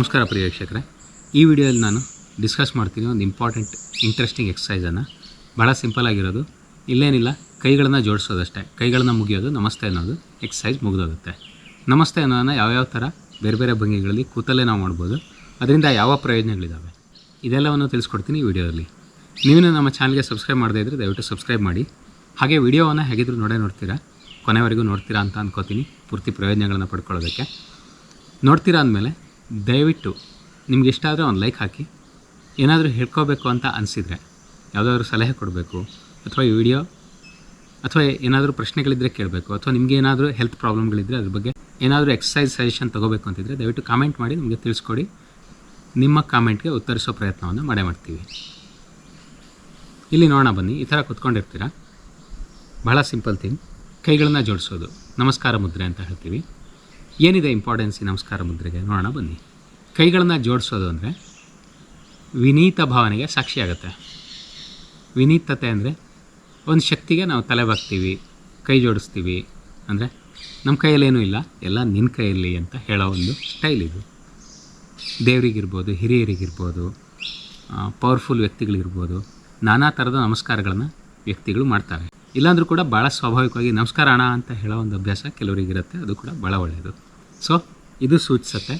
ನಮಸ್ಕಾರ ಪ್ರಿಯ ವೀಕ್ಷಕರೇ. ಈ ವಿಡಿಯೋದಲ್ಲಿ ನಾನು ಡಿಸ್ಕಸ್ ಮಾಡ್ತೀನಿ ಒಂದು ಇಂಪಾರ್ಟೆಂಟ್ ಇಂಟ್ರೆಸ್ಟಿಂಗ್ ಎಕ್ಸಸೈಸನ್ನು ಭಾಳ ಸಿಂಪಲ್ ಆಗಿರೋದು. ಇಲ್ಲೇನಿಲ್ಲ, ಕೈಗಳನ್ನು ಜೋಡಿಸೋದಷ್ಟೇ. ಕೈಗಳನ್ನು ಮುಗಿಯೋದು, ನಮಸ್ತೆ ಅನ್ನೋದು ಎಕ್ಸಸೈಸ್ ಮುಗಿದೋಗುತ್ತೆ. ನಮಸ್ತೆ ಅನ್ನೋದನ್ನು ಯಾವ್ಯಾವ ಥರ ಬೇರೆ ಬೇರೆ ಭಂಗಿಗಳಲ್ಲಿ ಕೂತಲ್ಲೇ ನಾವು ಮಾಡ್ಬೋದು. ಅದರಿಂದ ಯಾವ ಪ್ರಯೋಜನಗಳಿದ್ದಾವೆ ಇದೆಲ್ಲವನ್ನು ತಿಳಿಸ್ಕೊಡ್ತೀನಿ ಈ ವಿಡಿಯೋದಲ್ಲಿ. ನೀವು ನಮ್ಮ ಚಾನಲ್ಗೆ ಸಬ್ಸ್ಕ್ರೈಬ್ ಮಾಡದೇ ಇದ್ದರೆ ದಯವಿಟ್ಟು ಸಬ್ಸ್ಕ್ರೈಬ್ ಮಾಡಿ. ಹಾಗೆ ವಿಡಿಯೋವನ್ನು ಹೇಗಿದ್ರು ನೋಡೇ ನೋಡ್ತೀರಾ? ಕೊನೆವರೆಗೂ ನೋಡ್ತೀರಾ ಅಂತ ಅನ್ಕೋತೀನಿ. ಪೂರ್ತಿ ಪ್ರಯೋಜನಗಳನ್ನು ಪಡ್ಕೊಳ್ಳೋದಕ್ಕೆ. ನೋಡ್ತೀರಾ ಅಂದಮೇಲೆ ದಯವಿಟ್ಟು ನಿಮ್ಗೆ ಇಷ್ಟ ಆದರೆ ಒಂದು ಲೈಕ್ ಹಾಕಿ. ಏನಾದರೂ ಹೇಳ್ಕೋಬೇಕು ಅಂತ ಅನಿಸಿದರೆ, ಯಾವುದಾದ್ರೂ ಸಲಹೆ ಕೊಡಬೇಕು, ಅಥವಾ ಈ ವಿಡಿಯೋ, ಅಥವಾ ಏನಾದರೂ ಪ್ರಶ್ನೆಗಳಿದ್ದರೆ ಕೇಳಬೇಕು, ಅಥವಾ ನಿಮಗೆ ಏನಾದರೂ ಹೆಲ್ತ್ ಪ್ರಾಬ್ಲಮ್ಗಳಿದ್ದರೆ ಅದ್ರ ಬಗ್ಗೆ ಏನಾದರೂ ಎಕ್ಸಸೈಸ್ ಸಜೆಷನ್ ತೊಗೋಬೇಕು ಅಂತಿದ್ರೆ ದಯವಿಟ್ಟು ಕಾಮೆಂಟ್ ಮಾಡಿ ನಿಮಗೆ ತಿಳಿಸ್ಕೊಡಿ. ನಿಮ್ಮ ಕಾಮೆಂಟ್ಗೆ ಉತ್ತರಿಸೋ ಪ್ರಯತ್ನವನ್ನು ಮಾಡೇ ಮಾಡ್ತೀವಿ. ಇಲ್ಲಿ ನೋಡೋಣ ಬನ್ನಿ, ಈ ಥರ ಕುತ್ಕೊಂಡಿರ್ತೀರ? ಬಹಳ ಸಿಂಪಲ್ ಥಿಂಗ್. ಕೈಗಳನ್ನು ಜೋಡಿಸೋದು. ನಮಸ್ಕಾರ ಮುದ್ರೆ ಅಂತ ಹೇಳ್ತೀವಿ. ಏನಿದೆ ಇಂಪಾರ್ಟೆನ್ಸ್ ಈ ನಮಸ್ಕಾರ ಮುದ್ರೆಗೆ? ನೋಡೋಣ, ಬನ್ನಿ. ಕೈಗಳನ್ನು ಜೋಡಿಸೋದು ಅಂದರೆ ವಿನೀತ ಭಾವನೆಗೆ ಸಾಕ್ಷಿಯಾಗುತ್ತೆ ವಿನೀತತೆ ಅಂದರೆ ಒಂದು ಶಕ್ತಿಗೆ ನಾವು ತಲೆ ಬಾಗ್ತೀವಿ ಕೈ ಜೋಡಿಸ್ತೀವಿ ಅಂದರೆ ನಮ್ಮ ಕೈಯಲ್ಲೇನೂ ಇಲ್ಲ, ಎಲ್ಲ ನಿನ್ನ ಕೈಯಲ್ಲಿ ಅಂತ ಹೇಳೋ ಒಂದು ಸ್ಟೈಲ್ ಇದು. ದೇವರಿಗಿರ್ಬೋದು, ಹಿರಿಯರಿಗಿರ್ಬೋದು ಪವರ್ಫುಲ್ ವ್ಯಕ್ತಿಗಳಿರ್ಬೋದು, ನಾನಾ ಥರದ ನಮಸ್ಕಾರಗಳನ್ನು ವ್ಯಕ್ತಿಗಳು ಮಾಡ್ತಾರೆ. ಇಲ್ಲಾಂದರೂ ಕೂಡ ಭಾಳ ಸ್ವಾಭಾವಿಕವಾಗಿ ನಮಸ್ಕಾರ ಅಣ್ಣ ಅಂತ ಹೇಳೋ ಒಂದು ಅಭ್ಯಾಸ ಕೆಲವರಿಗಿರುತ್ತೆ ಅದು ಕೂಡ ಭಾಳ ಒಳ್ಳೆಯದು ಸೊ ಇದು ಸೂಚಿಸುತ್ತೆ.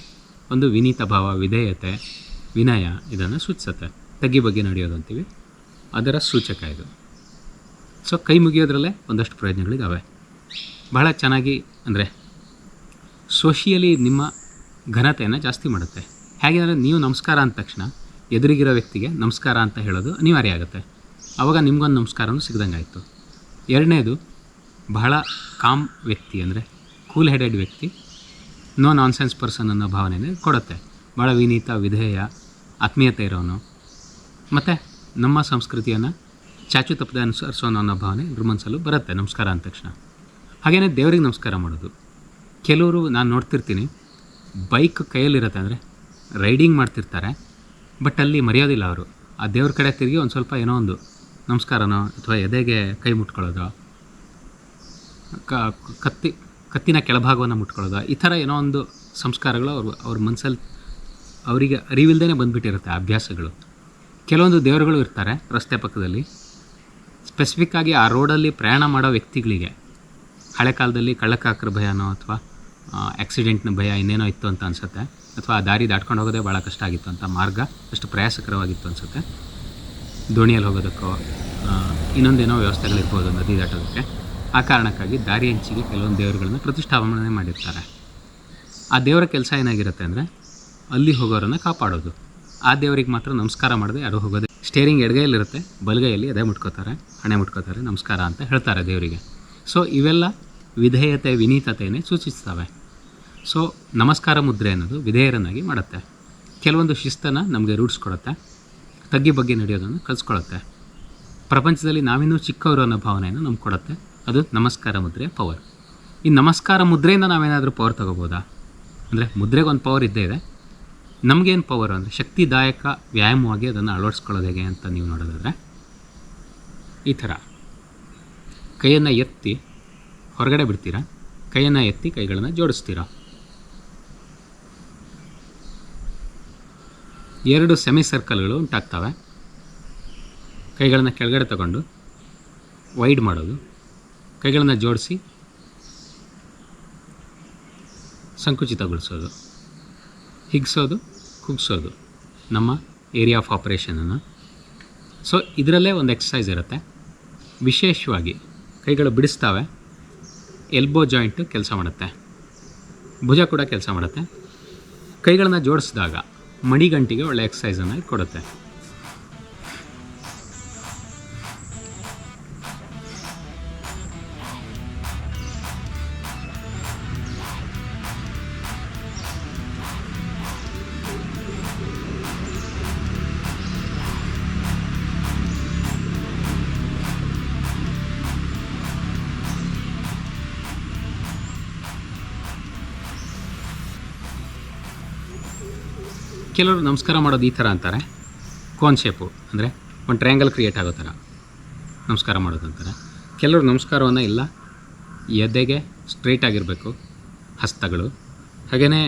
ಒಂದು ವಿನೀತ ಭಾವ, ವಿಧೇಯತೆ, ವಿನಯ, ಇದನ್ನು ಸೂಚಿಸುತ್ತೆ. ತಗ್ಗಿ ಬಗ್ಗೆ ನಡೆಯೋದು ಅಂತೀವಿ. ಅದರ ಸೂಚಕ ಇದು. ಸೊ ಕೈ ಮುಗಿಯೋದ್ರಲ್ಲೇ ಒಂದಷ್ಟು ಪ್ರಯೋಜನಗಳಿದ್ದಾವೆ ಬಹಳ ಚೆನ್ನಾಗಿ, ಅಂದರೆ ಸೋಷಿಯಲಿ ನಿಮ್ಮ ಘನತೆಯನ್ನು ಜಾಸ್ತಿ ಮಾಡುತ್ತೆ. ಹೇಗೆ ಅಂದರೆ, ನೀವು ನಮಸ್ಕಾರ ಅಂದ ತಕ್ಷಣ ಎದುರಿಗಿರೋ ವ್ಯಕ್ತಿಗೆ ನಮಸ್ಕಾರ ಅಂತ ಹೇಳೋದು ಅನಿವಾರ್ಯ ಆಗುತ್ತೆ. ಆವಾಗ ನಿಮಗೊಂದು ನಮಸ್ಕಾರವೂ ಸಿಗ್ದಂಗೆ ಆಯಿತು ಎರಡನೇದು, ಬಹಳ ಕಾಮ್ ವ್ಯಕ್ತಿ, ಅಂದರೆ ಕೂಲ್ ಹೆಡೆಡ್ ವ್ಯಕ್ತಿ ನೋ ನಾನ್ಸೆನ್ಸ್ ಪರ್ಸನ್ ಅನ್ನೋ ಭಾವನೆನೇ ಕೊಡುತ್ತೆ. ಭಾಳ ವಿನೀತ, ವಿಧೇಯ, ಆತ್ಮೀಯತೆ ಇರೋನು. ಮತ್ತು ನಮ್ಮ ಸಂಸ್ಕೃತಿಯನ್ನು ಚಾಚು ತಪ್ಪದೆ ಅನುಸರಿಸೋನು ಅನ್ನೋ ಭಾವನೆ ಮನಸ್ಸಲ್ಲೂ ಬರುತ್ತೆ. ನಮಸ್ಕಾರ ಅಂದ ತಕ್ಷಣ. ಹಾಗೆಯೇ ದೇವರಿಗೆ ನಮಸ್ಕಾರ ಮಾಡೋದು. ಕೆಲವರು ನಾನು ನೋಡ್ತಿರ್ತೀನಿ, ಬೈಕ್ ಕೈಯಲ್ಲಿರುತ್ತೆ ಅಂದರೆ ರೈಡಿಂಗ್ ಮಾಡ್ತಿರ್ತಾರೆ, ಬಟ್ ಅಲ್ಲಿ ಮರೆಯೋದಿಲ್ಲ ಅವರು. ಆ ದೇವ್ರ ಕಡೆ ತಿರುಗಿ ಒಂದು ಸ್ವಲ್ಪ ಏನೋ ಒಂದು ನಮಸ್ಕಾರನೋ ಅಥವಾ ಎದೆಗೆ ಕೈ ಮುಟ್ಕೊಳ್ಳೋದೋ ಕತ್ತಿ ಕತ್ತಿನ ಕೆಳಭಾಗವನ್ನು ಮುಟ್ಕೊಳ್ಳೋದು. ಈ ಥರ ಏನೋ ಒಂದು ಸಂಸ್ಕಾರಗಳು ಅವ್ರ ಅವ್ರ ಮನಸ್ಸಲ್ಲಿ ಅವರಿಗೆ ಅರಿವಿಲ್ದೇ ಬಂದುಬಿಟ್ಟಿರುತ್ತೆ ಅಭ್ಯಾಸಗಳು. ಕೆಲವೊಂದು ದೇವರುಗಳು ಇರ್ತಾರೆ ರಸ್ತೆ ಪಕ್ಕದಲ್ಲಿ. ಸ್ಪೆಸಿಫಿಕ್ ಆಗಿ ಆ ರೋಡಲ್ಲಿ ಪ್ರಯಾಣ ಮಾಡೋ ವ್ಯಕ್ತಿಗಳಿಗೆ, ಹಳೆ ಕಾಲದಲ್ಲಿ ಕಳ್ಳಕಾಕ್ರ ಭಯನೋ ಅಥವಾ ಆಕ್ಸಿಡೆಂಟ್ನ ಭಯ ಇನ್ನೇನೋ ಇತ್ತು ಅಂತ ಅನಿಸುತ್ತೆ. ಅಥವಾ ಆ ದಾರಿ ದಾಟ್ಕೊಂಡು ಹೋಗೋದೇ ಭಾಳ ಕಷ್ಟ ಆಗಿತ್ತು ಅಂತ ಮಾರ್ಗ, ಅಷ್ಟು ಪ್ರಯಾಸಕರವಾಗಿತ್ತು ಅನಿಸುತ್ತೆ. ದೋಣಿಯಲ್ಲಿ ಹೋಗೋದಕ್ಕೋ ಇನ್ನೊಂದೇನೋ ವ್ಯವಸ್ಥೆಗಳಿರ್ಬೋದು ನದಿ ದಾಟೋದಕ್ಕೆ. ಆ ಕಾರಣಕ್ಕಾಗಿ ದಾರಿ ಹಂಚಿಗೆ ಕೆಲವೊಂದು ದೇವರುಗಳನ್ನು ಪ್ರತಿಷ್ಠಾಪನೆ ಮಾಡಿರ್ತಾರೆ. ಆ ದೇವರ ಕೆಲಸ ಏನಾಗಿರುತ್ತೆ ಅಂದರೆ ಅಲ್ಲಿ ಹೋಗೋರನ್ನು ಕಾಪಾಡೋದು. ಆ ದೇವರಿಗೆ ಮಾತ್ರ ನಮಸ್ಕಾರ ಮಾಡದೆ ಯಾರು ಹೋಗೋದೇ. ಸ್ಟೇರಿಂಗ್ ಎಡಗೈಯಲ್ಲಿರುತ್ತೆ, ಬಲಗೈಯಲ್ಲಿ ಅದೇ ಮುಟ್ಕೋತಾರೆ, ಹಣೆ ಮುಟ್ಕೋತಾರೆ, ನಮಸ್ಕಾರ ಅಂತ ಹೇಳ್ತಾರೆ ದೇವರಿಗೆ. ಸೊ ಇವೆಲ್ಲ ವಿಧೇಯತೆ ವಿನೀತತೆಯನ್ನೇ ಸೂಚಿಸ್ತವೆ. ಸೊ ನಮಸ್ಕಾರ ಮುದ್ರೆ ಅನ್ನೋದು ವಿಧೇಯರನ್ನಾಗಿ ಮಾಡುತ್ತೆ. ಕೆಲವೊಂದು ಶಿಸ್ತನ್ನು ನಮಗೆ ರೂಢಿಸ್ಕೊಡುತ್ತೆ ತಗ್ಗಿ ಬಗ್ಗೆ ನಡೆಯೋದನ್ನು ಕಲಿಸ್ಕೊಳುತ್ತೆ. ಪ್ರಪಂಚದಲ್ಲಿ ನಾವಿನ್ನೂ ಚಿಕ್ಕವರು ಅನ್ನೋ ಭಾವನೆಯನ್ನು ನಮ್ಗೆ ಕೊಡುತ್ತೆ. ಅದು ನಮಸ್ಕಾರ ಮುದ್ರೆ ಪವರ್ ಈ ನಮಸ್ಕಾರ ಮುದ್ರೆಯಿಂದ ನಾವೇನಾದರೂ ಪವರ್ ತಗೋಬೋದಾ? ಅಂದರೆ ಮುದ್ರೆಗೊಂದು ಪವರ್ ಇದ್ದೇ ಇದೆ. ನಮಗೇನು ಪವರ್ ಅಂದರೆ ಶಕ್ತಿದಾಯಕ ವ್ಯಾಯಾಮವಾಗಿ ಅದನ್ನು ಅಳವಡಿಸ್ಕೊಳ್ಳೋದು ಹೇಗೆ ಅಂತ ನೀವು ನೋಡೋದಾದರೆ, ಈ ಥರ. ಕೈಯನ್ನು ಎತ್ತಿ ಹೊರಗಡೆ ಬಿಡ್ತೀರಾ? ಕೈಯನ್ನು ಎತ್ತಿ ಕೈಗಳನ್ನು ಜೋಡಿಸ್ತೀರಾ? ಎರಡು ಸೆಮಿ ಸರ್ಕಲ್ಗಳು ಉಂಟಾಗ್ತವೆ. ಕೈಗಳನ್ನು ಕೆಳಗಡೆ ತಗೊಂಡು ವೈಡ್ ಮಾಡೋದು. ಕೈಗಳನ್ನು ಜೋಡಿಸಿ ಸಂಕುಚಿತಗೊಳಿಸೋದು. ಹಿಗ್ಸೋದು, ಕುಗ್ಸೋದು ನಮ್ಮ ಏರಿಯಾ ಆಫ್ ಆಪರೇಷನನ್ನು ಸೊ ಇದರಲ್ಲೇ ಒಂದು ಎಕ್ಸಸೈಸ್ ಇರುತ್ತೆ. ವಿಶೇಷವಾಗಿ ಕೈಗಳು ಬಿಡಿಸ್ತಾವೆ ಎಲ್ಬೋ ಜಾಯಿಂಟು ಕೆಲಸ ಮಾಡುತ್ತೆ, ಭುಜ ಕೂಡ ಕೆಲಸ ಮಾಡುತ್ತೆ. ಕೈಗಳನ್ನು ಜೋಡಿಸಿದಾಗ ಮಣಿಗಂಟಿಗೆ ಒಳ್ಳೆ ಎಕ್ಸಸೈಸನ್ನು ಕೊಡುತ್ತೆ. ಕೆಲವರು ನಮಸ್ಕಾರ ಮಾಡೋದು ಈ ಥರ ಅಂತಾರೆ. ಕೋನ್ ಶೇಪು ಅಂದರೆ ಒಂದು ಟ್ರಯಾಂಗಲ್ ಕ್ರಿಯೇಟ್ ಆಗೋ ಥರ ನಮಸ್ಕಾರ ಮಾಡೋದು ಅಂತಾರೆ. ಕೆಲವರು ನಮಸ್ಕಾರವನ್ನು ಇಲ್ಲ, ಎದೆಗೆ ಸ್ಟ್ರೈಟ್ ಆಗಿರಬೇಕು, ಹಸ್ತಗಳು. ಹಾಗೆಯೇ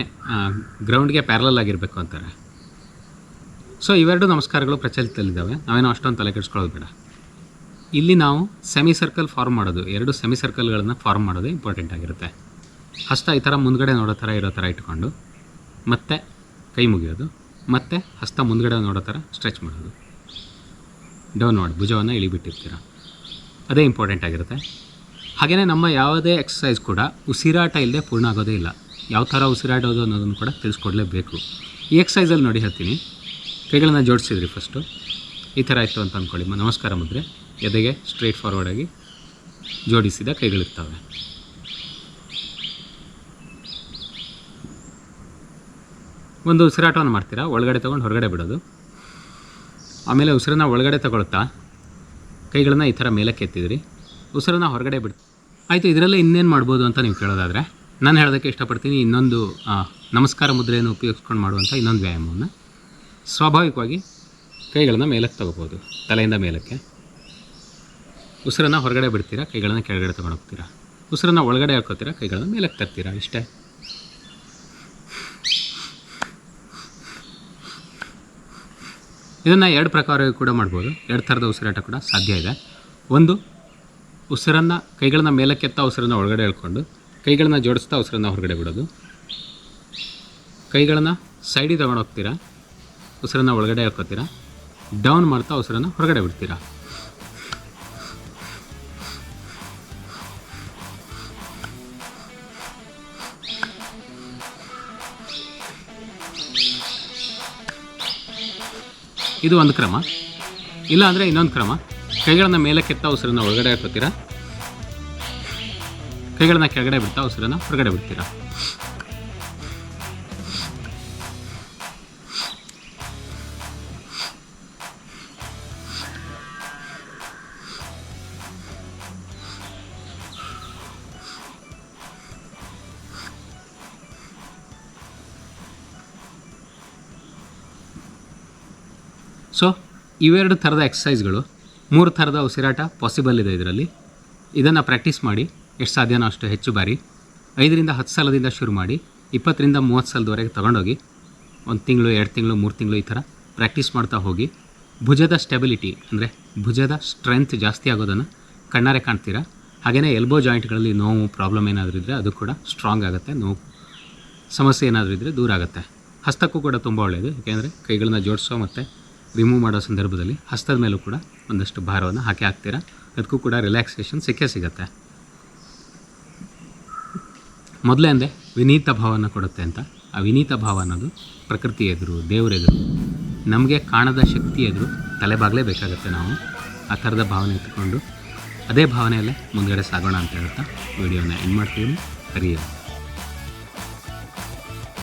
ಗ್ರೌಂಡ್ಗೆ ಪ್ಯಾರಲಲ್ ಆಗಿರಬೇಕು ಅಂತಾರೆ. ಸೊ ಇವೆರಡು ನಮಸ್ಕಾರಗಳು ಪ್ರಚಲಿತದಲ್ಲಿದ್ದಾವೆ. ನಾವೇನೋ ಅಷ್ಟೊಂದು ತಲೆ ಕೆಡಿಸ್ಕೊಳ್ಳೋದು ಬೇಡ. ಇಲ್ಲಿ ನಾವು ಸೆಮಿ ಸರ್ಕಲ್ ಫಾರ್ಮ್ ಮಾಡೋದು. ಎರಡು ಸೆಮಿ ಸರ್ಕಲ್ಗಳನ್ನು ಫಾರ್ಮ್ ಮಾಡೋದು ಇಂಪಾರ್ಟೆಂಟ್ ಆಗಿರುತ್ತೆ. ಹಸ್ತ ಈ ಥರ ಮುಂದ್ಗಡೆ ನೋಡೋ ಥರ ಇರೋ ಥರ ಇಟ್ಕೊಂಡು, ಮತ್ತೆ ಕೈ ಮುಗಿಯೋದು. ಮತ್ತೆ ಹಸ್ತ ಮುಂದ್ಗಡೆ ನೋಡೋ ಥರ ಸ್ಟ್ರೆಚ್ ಮಾಡೋದು. ಡೌನ್ ಮಾಡಿ ಭುಜವನ್ನು ಇಳಿಬಿಟ್ಟಿರ್ತೀರ. ಅದೇ ಇಂಪಾರ್ಟೆಂಟ್ ಆಗಿರುತ್ತೆ. ಹಾಗೆಯೇ ನಮ್ಮ ಯಾವುದೇ ಎಕ್ಸಸೈಸ್ ಕೂಡ ಉಸಿರಾಟ ಇಲ್ಲದೆ ಪೂರ್ಣ ಆಗೋದೇ ಇಲ್ಲ. ಯಾವ ಥರ ಉಸಿರಾಡೋದು ಅನ್ನೋದನ್ನು ಕೂಡ ತಿಳಿಸ್ಕೊಡ್ಲೇಬೇಕು. ಈ ಎಕ್ಸಸೈಸಲ್ಲಿ ನೋಡಿ ಹೇಳ್ತೀನಿ. ಕೈಗಳನ್ನ ಜೋಡಿಸಿದ್ರಿ ಫಸ್ಟು ಈ ಥರ ಇತ್ತು ಅಂತ ಅಂದ್ಕೊಳ್ಳಿ. ನಮಸ್ಕಾರ ಮುದ್ರೆ. ಎದೆಗೆ ಸ್ಟ್ರೈಟ್ ಫಾರ್ವರ್ಡಾಗಿ ಜೋಡಿಸಿದ ಕೈಗಳಿರ್ತವೆ. ಒಂದು ಉಸಿರಾಟವನ್ನು ಮಾಡ್ತೀರಾ? ಒಳಗಡೆ ತೊಗೊಂಡು ಹೊರಗಡೆ ಬಿಡೋದು. ಆಮೇಲೆ ಉಸಿರನ್ನ ಒಳಗಡೆ ತಗೊಳ್ತಾ, ಕೈಗಳನ್ನು ಈ ಥರ ಮೇಲಕ್ಕೆ ಎತ್ತಿದ್ರಿ. ಉಸಿರನ್ನ ಹೊರಗಡೆ ಬಿಡ್ ಆಯಿತು, ಇದರಲ್ಲೇ ಇನ್ನೇನು ಮಾಡ್ಬೋದು ಅಂತ ನೀವು ಕೇಳೋದಾದರೆ, ನಾನು ಹೇಳೋದಕ್ಕೆ ಇಷ್ಟಪಡ್ತೀನಿ ಇನ್ನೊಂದು ನಮಸ್ಕಾರ ಮುದ್ರೆಯನ್ನು ಉಪಯೋಗಿಸ್ಕೊಂಡು ಮಾಡುವಂಥ ಇನ್ನೊಂದು ವ್ಯಾಯಾಮವನ್ನು. ಸ್ವಾಭಾವಿಕವಾಗಿ ಕೈಗಳನ್ನು ಮೇಲಕ್ಕೆ ತಗೋಬೋದು, ತಲೆಯಿಂದ ಮೇಲಕ್ಕೆ. ಉಸಿರನ್ನ ಹೊರಗಡೆ ಬಿಡ್ತೀರಾ? ಕೈಗಳನ್ನು ಕೆಳಗಡೆ ತಗೊಂಡು ಹೋಗ್ತೀರಾ ಉಸಿರನ್ನ ಒಳಗಡೆ ಹಾಕೋತೀರಾ? ಕೈಗಳನ್ನು ಮೇಲಕ್ಕೆ ತರ್ತೀರಾ? ಇಷ್ಟೇ. ಇದನ್ನು ಎರಡು ಪ್ರಕಾರ ಕೂಡ ಮಾಡ್ಬೋದು. ಎರಡು ಥರದ ಉಸಿರಾಟ ಕೂಡ ಸಾಧ್ಯ ಇದೆ. ಒಂದು, ಉಸಿರನ್ನು ಕೈಗಳನ್ನ ಮೇಲಕ್ಕೆತ್ತ ಉಸಿರನ್ನು ಒಳಗಡೆ ಎಳ್ಕೊಂಡು, ಕೈಗಳನ್ನ ಜೋಡಿಸ್ತಾ ಉಸಿರನ್ನು ಹೊರಗಡೆ ಬಿಡೋದು. ಕೈಗಳನ್ನು ಸೈಡಿಗೆ ತೊಗೊಂಡೋಗ್ತೀರಾ ಉಸಿರನ್ನು ಒಳಗಡೆ ಹಾಕೋತೀರಾ ಡೌನ್ ಮಾಡ್ತಾ ಉಸಿರನ್ನು ಹೊರಗಡೆ ಬಿಡ್ತೀರಾ? ಇದು ಒಂದು ಕ್ರಮ. ಇಲ್ಲ ಅಂದರೆ ಇನ್ನೊಂದು ಕ್ರಮ. ಕೈಗಳನ್ನ ಕೆತ್ತಾ ಉಸಿರನ್ನು ಒಳಗಡೆ ಹಾಕೋತೀರಾ? ಕೈಗಳನ್ನ ಕೆಳಗಡೆ ಬಿಡ್ತಾ ಉಸಿರನ್ನು ಹೊರಗಡೆ ಬಿಡ್ತೀರಾ? ಸೊ ಇವೆರಡು ಥರದ ಎಕ್ಸಸೈಸ್ಗಳು ಮೂರು ಥರದ ಉಸಿರಾಟ ಪಾಸಿಬಲ್ ಇದೆ ಇದರಲ್ಲಿ. ಇದನ್ನು ಪ್ರಾಕ್ಟೀಸ್ ಮಾಡಿ, ಎಷ್ಟು ಸಾಧ್ಯನೋ ಅಷ್ಟು ಹೆಚ್ಚು ಬಾರಿ. ಐದರಿಂದ ಹತ್ತು ಸಲದಿಂದ ಶುರು ಮಾಡಿ, ಇಪ್ಪತ್ತರಿಂದ ಮೂವತ್ತು ಸಲದವರೆಗೆ ತೊಗೊಂಡೋಗಿ, ಒಂದು ತಿಂಗಳು, ಎರಡು ತಿಂಗಳು, ಮೂರು ತಿಂಗಳು ಈ ಥರ ಪ್ರಾಕ್ಟೀಸ್ ಮಾಡ್ತಾ ಹೋಗಿ, ಭುಜದ ಸ್ಟೆಬಿಲಿಟಿ ಅಂದರೆ ಭುಜದ ಸ್ಟ್ರೆಂತ್ ಜಾಸ್ತಿ ಆಗೋದನ್ನು ಕಣ್ಣಾರೆ ಕಾಣ್ತೀರಾ? ಹಾಗೆಯೇ ಎಲ್ಬೋ ಜಾಯಿಂಟ್ಗಳಲ್ಲಿ ನೋವು ಪ್ರಾಬ್ಲಮ್ ಏನಾದರೂ ಇದ್ದರೆ ಅದು ಕೂಡ ಸ್ಟ್ರಾಂಗ್ ಆಗುತ್ತೆ, ನೋವು ಸಮಸ್ಯೆ ಏನಾದರೂ ಇದ್ದರೆ ದೂರ ಆಗುತ್ತೆ. ಹಸ್ತಕ್ಕೂ ಕೂಡ ತುಂಬ ಒಳ್ಳೆಯದು ಯಾಕೆಂದರೆ ಕೈಗಳನ್ನ ಜೋಡಿಸೋ ಮತ್ತು ರಿಮೂವ್ ಮಾಡೋ ಸಂದರ್ಭದಲ್ಲಿ ಹಸ್ತದ ಮೇಲೂ ಕೂಡ ಒಂದಷ್ಟು ಭಾರವನ್ನು ಹಾಕಿ ಹಾಕ್ತೀರಾ? ಅದಕ್ಕೂ ಕೂಡ ರಿಲ್ಯಾಕ್ಸೇಷನ್ ಸಿಕ್ಕೇ ಸಿಗುತ್ತೆ. ಮೊದಲೇ ಅಂದೆ, ವಿನೀತ ಭಾವನ ಕೊಡುತ್ತೆ ಅಂತ. ಆ ವಿನೀತ ಭಾವ ಅನ್ನೋದು ಪ್ರಕೃತಿ ಎದುರು ದೇವರೆದುರು ನಮಗೆ ಕಾಣದ ಶಕ್ತಿ ಎದುರು ತಲೆಬಾಗಲೇಬೇಕಾಗತ್ತೆ ನಾವು. ಆ ಥರದ ಭಾವನೆ ಇಟ್ಕೊಂಡು ಅದೇ ಭಾವನೆಯಲ್ಲೇ ಮುಂದುಗಡೆ ಸಾಗೋಣ ಅಂತ ಹೇಳ್ತಾ ವಿಡಿಯೋನ ಎಂಡ್ ಮಾಡ್ತೀವಿ ಹರಿಯ.